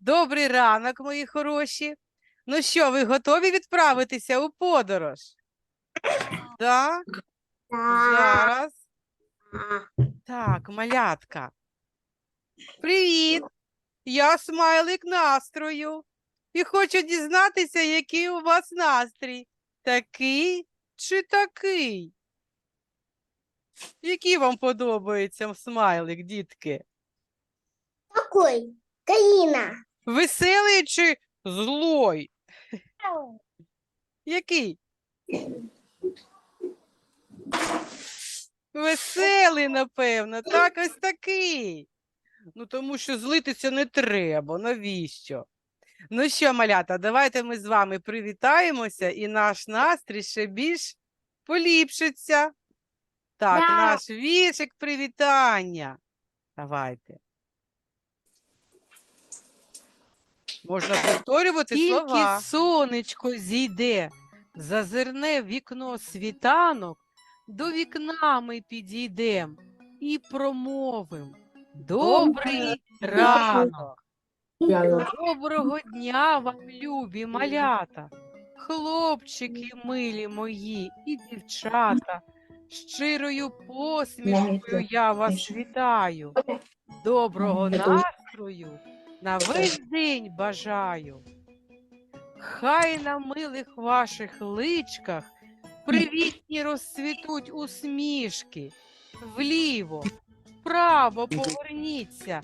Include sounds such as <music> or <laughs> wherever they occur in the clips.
Добрий ранок, мої хороші. Ну що, ви готові відправитися у подорож? Так, зараз. Так, малятка. Привіт! Я смайлик настрою. І хочу дізнатися, який у вас настрій. Такий чи такий? Який вам подобається смайлик, дітки? Какой? Каина. Веселий чи злой? Який? Веселий, напевно, так ось такий. Ну, тому що злитися не треба. Навіщо? Ну що, малята, давайте ми з вами привітаємося, і наш настрій ще більш поліпшиться. Так, Да. наш віршик привітання. Давайте. Можна повторювати Тільки слова. сонечко зійде, зазирне в вікно світанок, до вікна ми підійдем і промовим. Добрий ранок! Доброго дня вам, любі малята, хлопчики милі мої і дівчата. Щирою посмішкою я вас вітаю. Доброго настрою на весь день бажаю. Хай на милих ваших личках привітні розцвітуть усмішки. Вліво, вправо поверніться,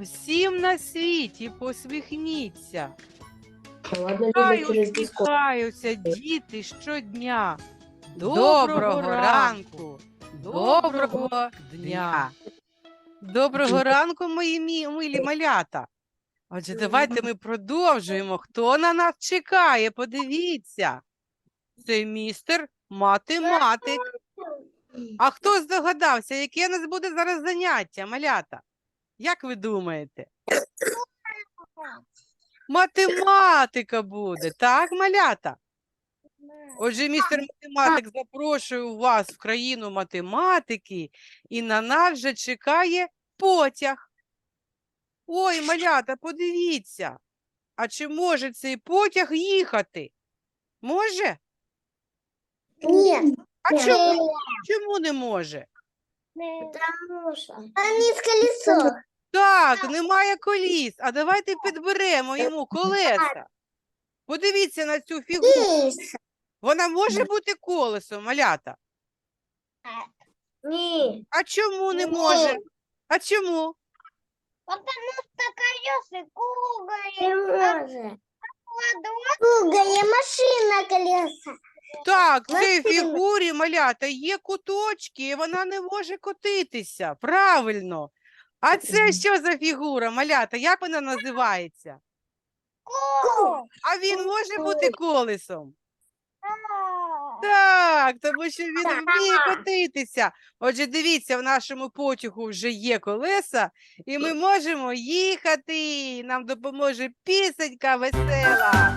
всім на світі посміхніться. Хай усміхаються діти щодня. Доброго ранку, доброго дня. Доброго ранку, мої мі- милі малята. Отже, давайте ми продовжуємо. Хто на нас чекає? Подивіться. Це містер математик. А хто здогадався, яке у нас буде зараз заняття, малята? Як ви думаєте? Математика буде, так, малята? Отже, містер математик запрошую вас в країну математики, і на нас вже чекає потяг. Ой, малята, подивіться. А чи може цей потяг їхати? Може? Нет. А чому, чому не може? Потому что там есть колесо. Так, немає коліс. А давайте підберемо йому колеса. Подивіться на цю фігуру. Есть. Вона може бути колесом, малята. Нет. А чому не може? А чому? Потому что колеса круглые. Круглая машина колеса. Так, в цій фігурі малята є куточки, і вона не може котитися. Правильно. А це що за фігура, малята? Як вона називається? А він може бути колесом? Так, тому що він вміє котитися. Отже, дивіться, в нашому потягу вже є колеса, і ми можемо їхати. Нам допоможе пісенька весела.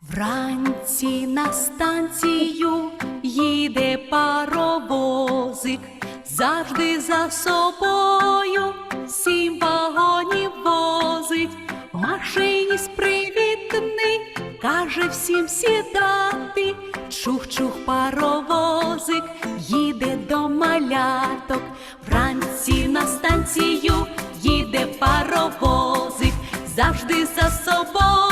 Вранці на станцію їде паровозик, завжди за собою сім вагонів возить. Машиніст привітний, каже всім сідати. Чух-чух паровозик їде до маляток. Вранці на станцію їде паровозик, завжди за собою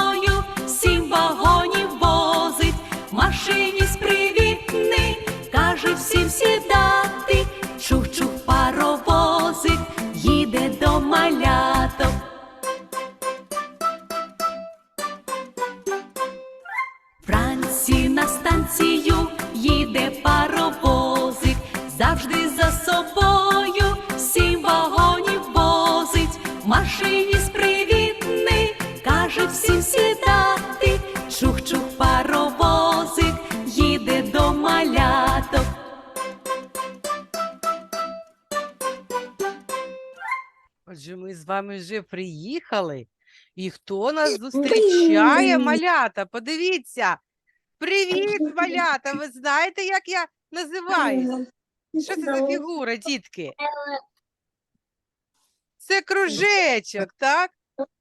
Отже, ми з вами вже приїхали. І хто нас зустрічає, малята? Подивіться. Привіт, малята! Ви знаєте, як я називаюсь? Що це за фігура, дітки? Це кружечок, так?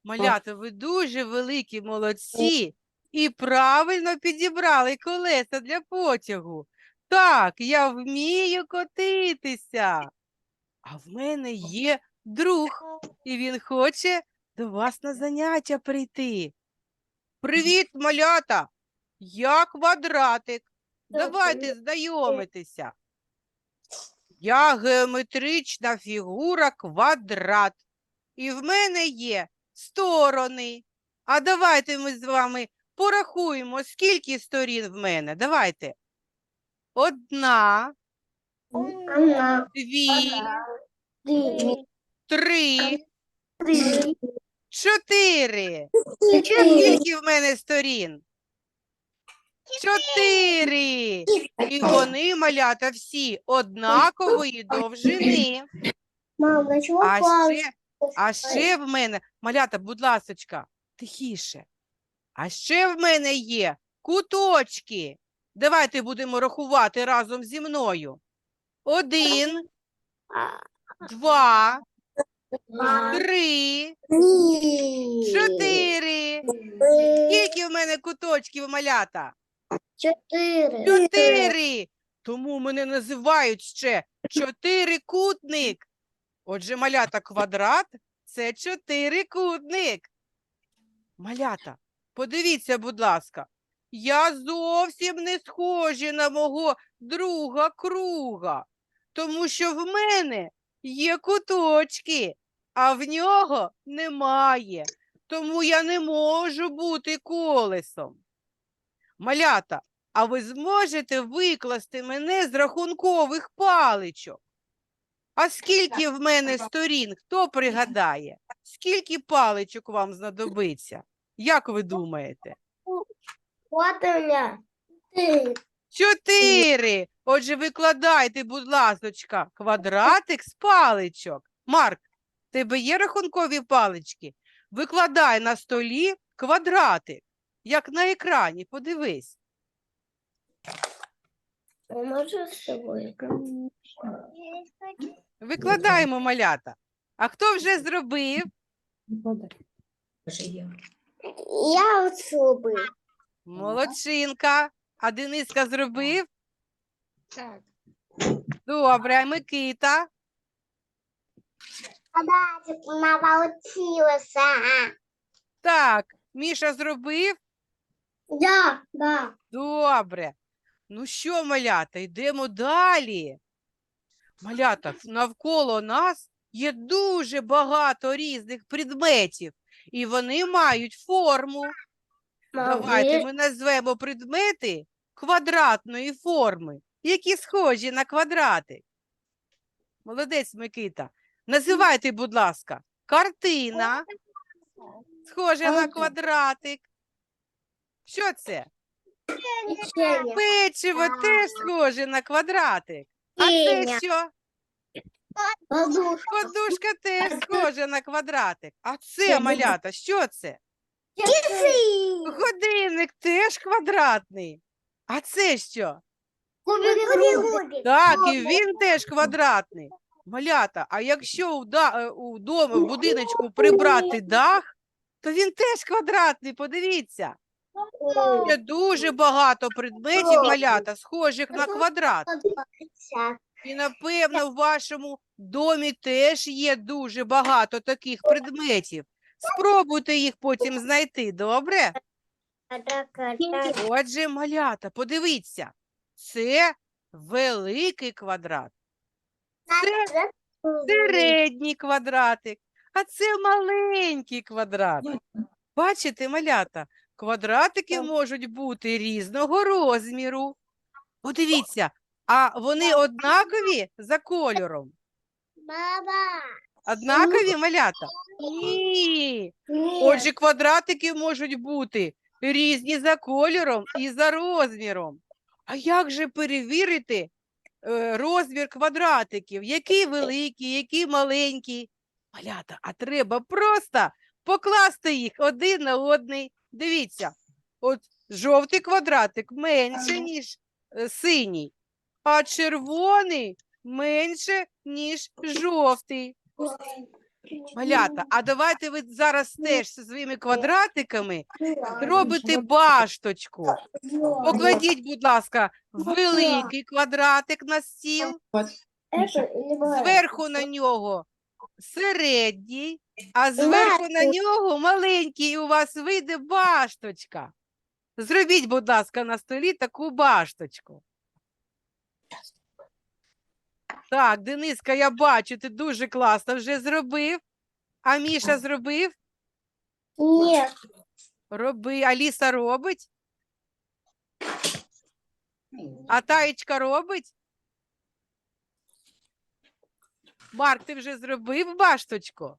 Малята, ви дуже великі молодці і правильно підібрали колеса для потягу. Так, я вмію котитися. А в мене є друг, і він хоче до вас на заняття прийти. Привіт, малята! Я квадратик. Давайте знайомитися. Я геометрична фігура квадрат. І в мене є сторони. А давайте ми з вами порахуємо, скільки сторін в мене. Давайте. Одна, дві, три, три, чотири. Скільки в мене сторін? Чотири. І вони, малята, всі однакової довжини. Мам, на чого А ще, а ще в мене, малята, будь ласочка, тихіше. А ще в мене є куточки. Давайте будемо рахувати разом зі мною. Один, два, три, чотири. Скільки в мене куточків, малята? Чотири. Чотири. Тому мене називають ще чотирикутник. Отже, малята квадрат це чотирикутник. Малята, подивіться, будь ласка, я зовсім не схожі на мого друга круга, тому що в мене є куточки, а в нього немає. Тому я не можу бути колесом. Малята, а ви зможете викласти мене з рахункових паличок? А скільки в мене сторін, хто пригадає? Скільки паличок вам знадобиться? Як ви думаєте? Чотири. Отже, викладайте, будь ласочка, квадратик з паличок. Марк, тебе є рахункові палички? Викладай на столі квадратик, як на екрані, подивись. З? Викладаємо малята. А хто вже зробив? Я от зробив. Молодчинка. А Дениска зробив? Так. Добре, а Микита. Квадратик получилося. Так, Міша зробив? Да, да. Добре. Ну що, малята, йдемо далі. Малята, навколо нас є дуже багато різних предметів, і вони мають форму. Давайте ми назвемо предмети квадратної форми, які схожі на квадратик. Молодець, Микита. Називайте, будь ласка, картина, схожа на квадратик. Що це? Печенье. Печиво теж схоже на квадратик. А це що? Подушка. Подушка теж схожа на квадратик. А це, малята, що це? Годинник теж квадратний. А це що? Кубик Так, і він теж квадратний. Малята, а якщо у, да, е, в будиночку прибрати дах, то він теж квадратний, подивіться. Є дуже багато предметів, малята, схожих на квадрат. І, напевно, в вашому домі теж є дуже багато таких предметів. Спробуйте їх потім знайти, добре? Отже, малята, подивіться, це великий квадрат, це середній квадратик, а це маленький квадрат. Бачите, малята, квадратики можуть бути різного розміру. Подивіться, а вони однакові за кольором? Баба. Однакові малята? Ні. Отже, квадратики можуть бути різні за кольором і за розміром. А як же перевірити розмір квадратиків? Який великий, який маленький? Малята, а треба просто покласти їх один на одний. Дивіться, от жовтий квадратик менше, ніж е, синій, а червоний менше, ніж жовтий. Малята, а давайте ви зараз теж зі своїми квадратиками робите башточку. Покладіть, будь ласка, великий квадратик на стіл, зверху на нього середній, а зверху на нього маленький, і у вас вийде башточка. Зробіть, будь ласка, на столі таку башточку. Так, Дениска, я бачу, ти дуже класно вже зробив. А Міша зробив? Нет. Роби. Аліса робить? А Таєчка робить? Марк, ти вже зробив башточку?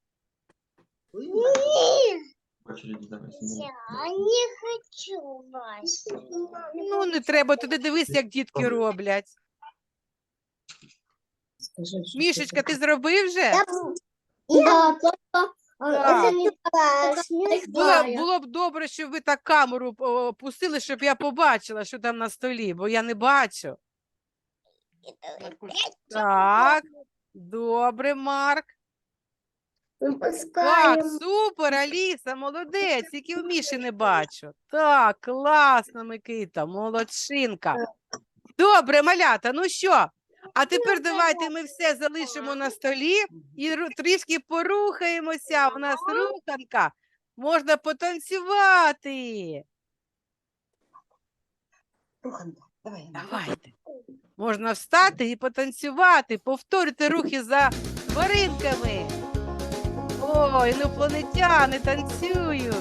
Семен. Я не хочу вас. Ну, не треба, туди дивись, як дітки роблять. Мішечка, ти зробив вже? Да, только Так. это не так. Не Було, знаю. було б добре, щоб ви так камеру о, пустили, щоб я побачила, що там на столі, бо я не бачу. Так, добре, Марк. Так, Выпускаем. супер, Аліса, молодець, тільки в Міші не бачу. Так, класно, Микита, молодчинка. Добре, малята, ну що? А тепер давайте ми все залишимо на столі і трішки порухаємося. У нас руханка. Можна потанцювати. Давайте. Можна встати і потанцювати, повторюйте рухи за тваринками. О, інопланетяни танцюють.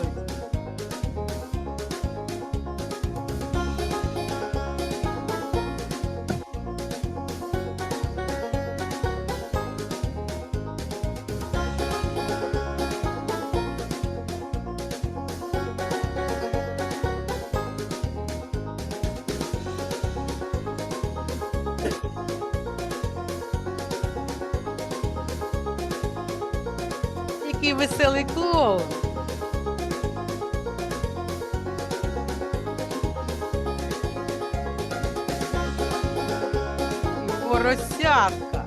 Веселий клоун. Поросятка.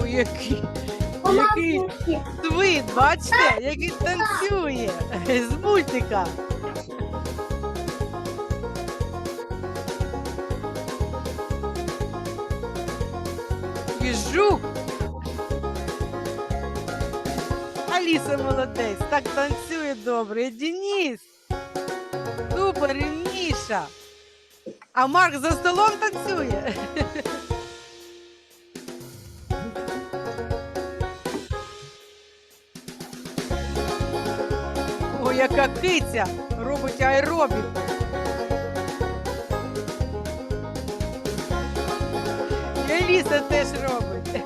Ой, який, який свит, бачите, як він танцює з мультика. Молодець, так танцює добре. І Денис. Супер, і Міша. А Марк за столом танцює. О, яка киця робить аеробіку. І Аліса теж робить.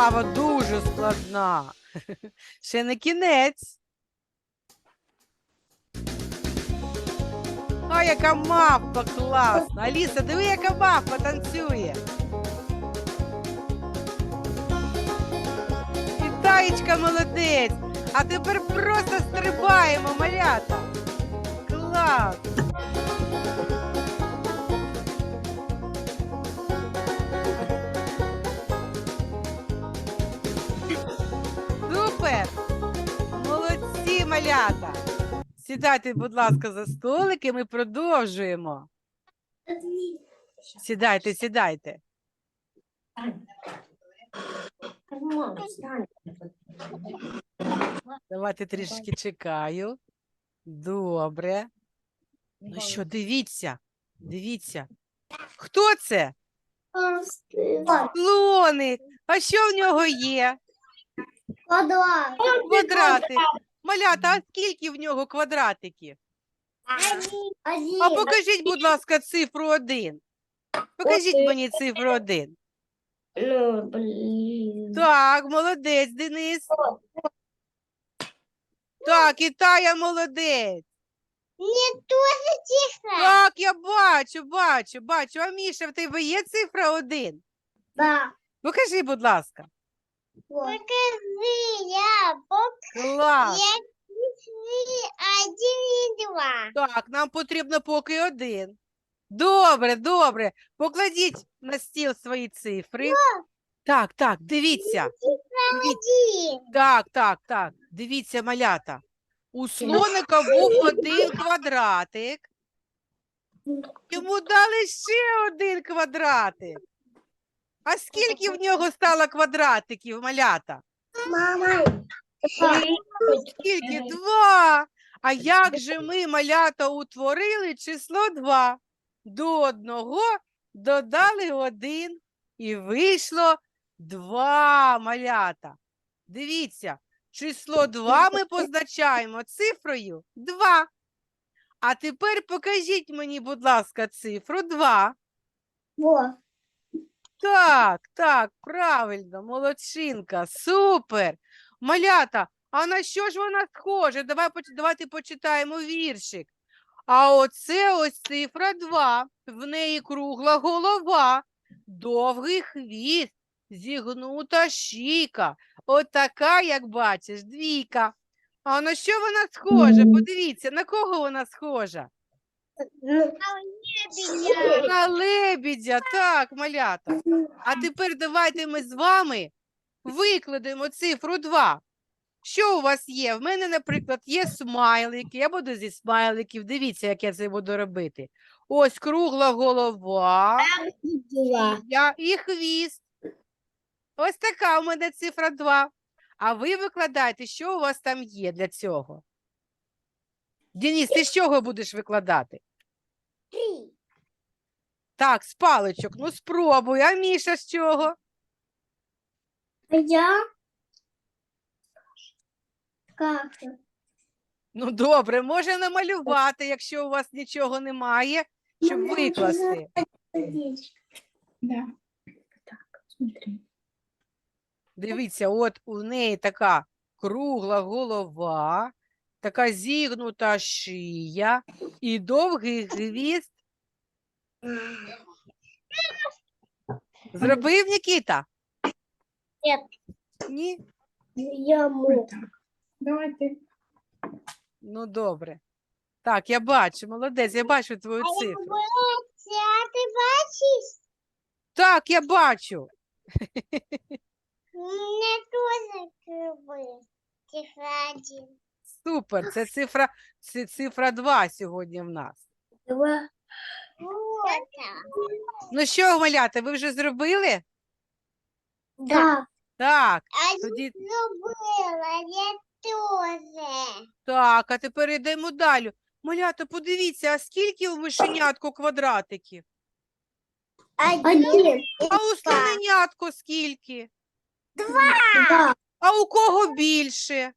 Вправа дуже складна. <laughs> Ще не кінець. А яка мавпа класна. Аліса, диви, яка мавпа танцює. І таєчка молодець. А тепер просто стрибаємо, малята. Клас. Малята! Сідайте, будь ласка, за столики, ми продовжуємо. Сідайте, сідайте. Давайте трішки чекаю. Добре. Ну що, дивіться, дивіться. Хто це? Слоник. А що в нього є? Квадрат. Квадратик. Малята, а скільки в нього квадратиків? Один. А покажіть, будь ласка, цифру один. Покажіть мені цифру один. Ну, блин. Так, молодець, Денис. Так, і Тая молодець. Мне тоже тихо. Так, я бачу, бачу, бачу. А Міша, в тебе є цифра один? Да. Покажи, будь ласка. Покажи, я Клас. Я один и два. Так, нам потрібно поки один. Добре, добре. Покладіть на стіл свої цифри. Так, так, дивіться. Дивіться. Один. Так, так, так. Дивіться, малята. У слоника був один квадратик. Йому дали ще один квадратик. А скільки в нього стало квадратиків, малята? Мама. Скільки? Два. А як же ми, малята, утворили число два? До одного додали один і вийшло два малята. Дивіться, число два ми позначаємо цифрою два. А тепер покажіть мені, будь ласка, цифру два. Вот. Так, так, правильно, молодчинка, супер. Малята, а на що ж вона схожа? Давай, давайте почитаємо віршик. А оце ось цифра 2. В неї кругла голова, довгий хвіст, зігнута шийка. Отака, як бачиш, двійка. А на що вона схожа? Подивіться, на кого вона схожа? На лебідя, так, малята. А тепер давайте ми з вами викладемо цифру 2. Що у вас є? В мене, наприклад, є смайлики. Я буду зі смайликів. Дивіться, як я це буду робити. Ось кругла голова я, і хвіст. Ось така у мене цифра 2. А ви викладайте, що у вас там є для цього. Денис, ти з чого будеш викладати? Три. Так, з паличок. Ну спробуй. А Міша з чого? Я? Как? Ну, добре, може намалювати, якщо у вас нічого немає, щоб викласти. Да. Так, смотри. Дивіться, от у неї така кругла голова, така зігнута шия і довгий <laughs> хвіст. Зробив Нікіта? Нет. Ні? Я Вот мог. так. Давай ты. Ну, добре. Так, я бачу, молодець, я бачу твою цифру. А ты бачишь? Так, я бачу. Мне тоже крылы. Цифра один. Супер. Це цифра, це цифра 2 сьогодні в нас. Два. Ну що, малята, ви вже зробили? Да. Так, А тоді забыла, я тоже. так, а тепер йдемо далі. Малята, подивіться, а скільки у мишенятку квадратиків? Один. А у слоненятку скільки? Два. А у кого більше?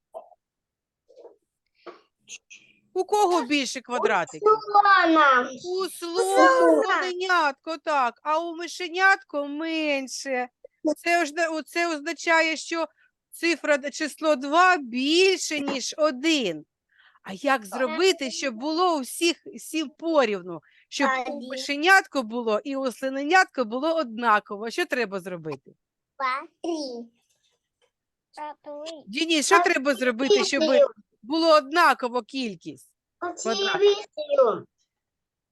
У кого більше квадратиків? Слона. У слона. слоненятко, так, а у мишенятко менше. Це, це означає, що цифра число 2 більше, ніж 1. А як зробити, щоб було у всіх всім порівну? Щоб у мишенятко було і у слоненятко було однаково. Що треба зробити? Два. Три. Діні, що треба зробити, щоб було однаково кількість?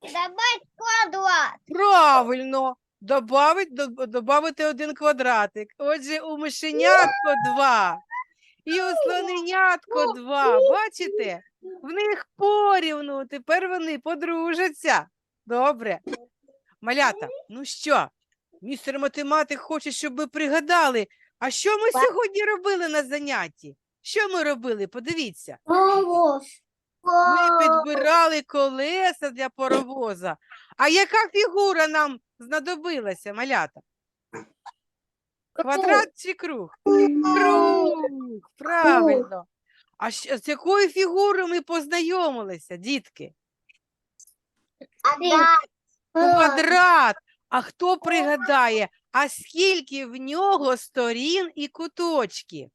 Добавь квадрат. Правильно. Добавить, до- добавити один квадратик. Отже, у мишенятко два. І у слоненятко два. Бачите? В них порівну. Тепер вони подружаться. Добре. Малята, ну що? Містер математик хоче, щоб ви пригадали. А що ми сьогодні робили на занятті? Що ми робили? Подивіться. Паровоз. Ми підбирали колеса для паровоза. А яка фігура нам знадобилася, малята? Квадрат чи круг? Круг, правильно. А з якою фігурою ми познайомилися, дітки? Квадрат. А хто пригадає, А скільки в нього сторін і куточків?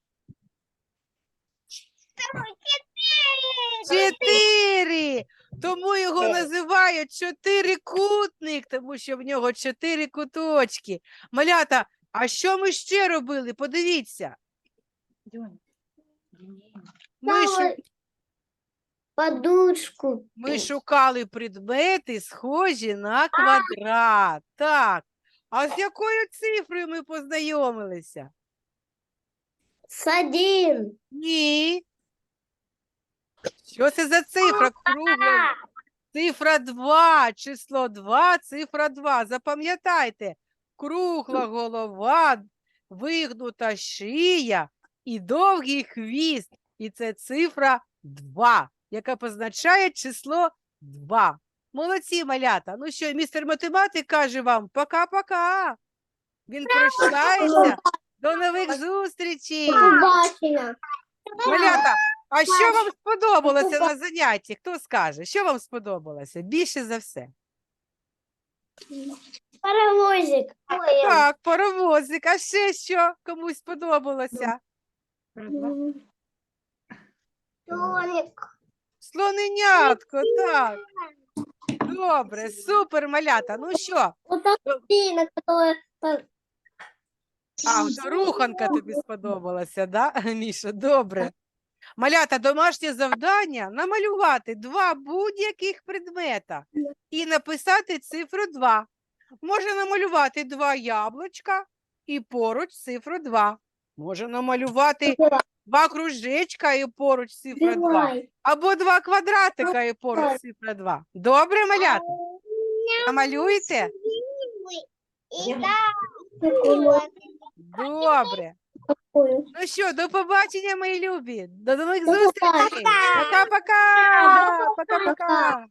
Чотири. Тому його називають чотирикутник, тому що в нього чотири куточки. Малята, а що ми ще робили? Подивіться. Ми, шу- Подушку. ми шукали предмети, схожі на квадрат. Так. А з якою цифрою ми познайомилися? С один. Ні. Що це за цифра кругла? Цифра 2, число 2, цифра 2. Запам'ятайте, кругла голова, вигнута шия і довгий хвіст. І це цифра 2, яка позначає число 2. Молодці, малята. Ну що, містер математик каже вам пока-пока. Він прощається. До нових зустрічей. Малята, а що вам сподобалося на занятті? Хто скаже? Що вам сподобалося більше за все? Паровозик. Так, паровозик, а ще що комусь сподобалося? Тоник. Слоненятко, так. Добре, супер, малята. Ну що? А, от руханка тобі сподобалася, да, <laughs> Міша? Добре. Малята, домашнє завдання намалювати два будь-яких предмета і написати цифру 2. Може намалювати два яблучка і поруч цифру 2. Може намалювати два кружечка і поруч цифра 2. Або два квадратика і поруч цифра 2. Добре, малята? Намалюєте? Добре. Такую. Ну що, до побачення, мої любі. До нових зустрічей. Пока-пока. Пока-пока.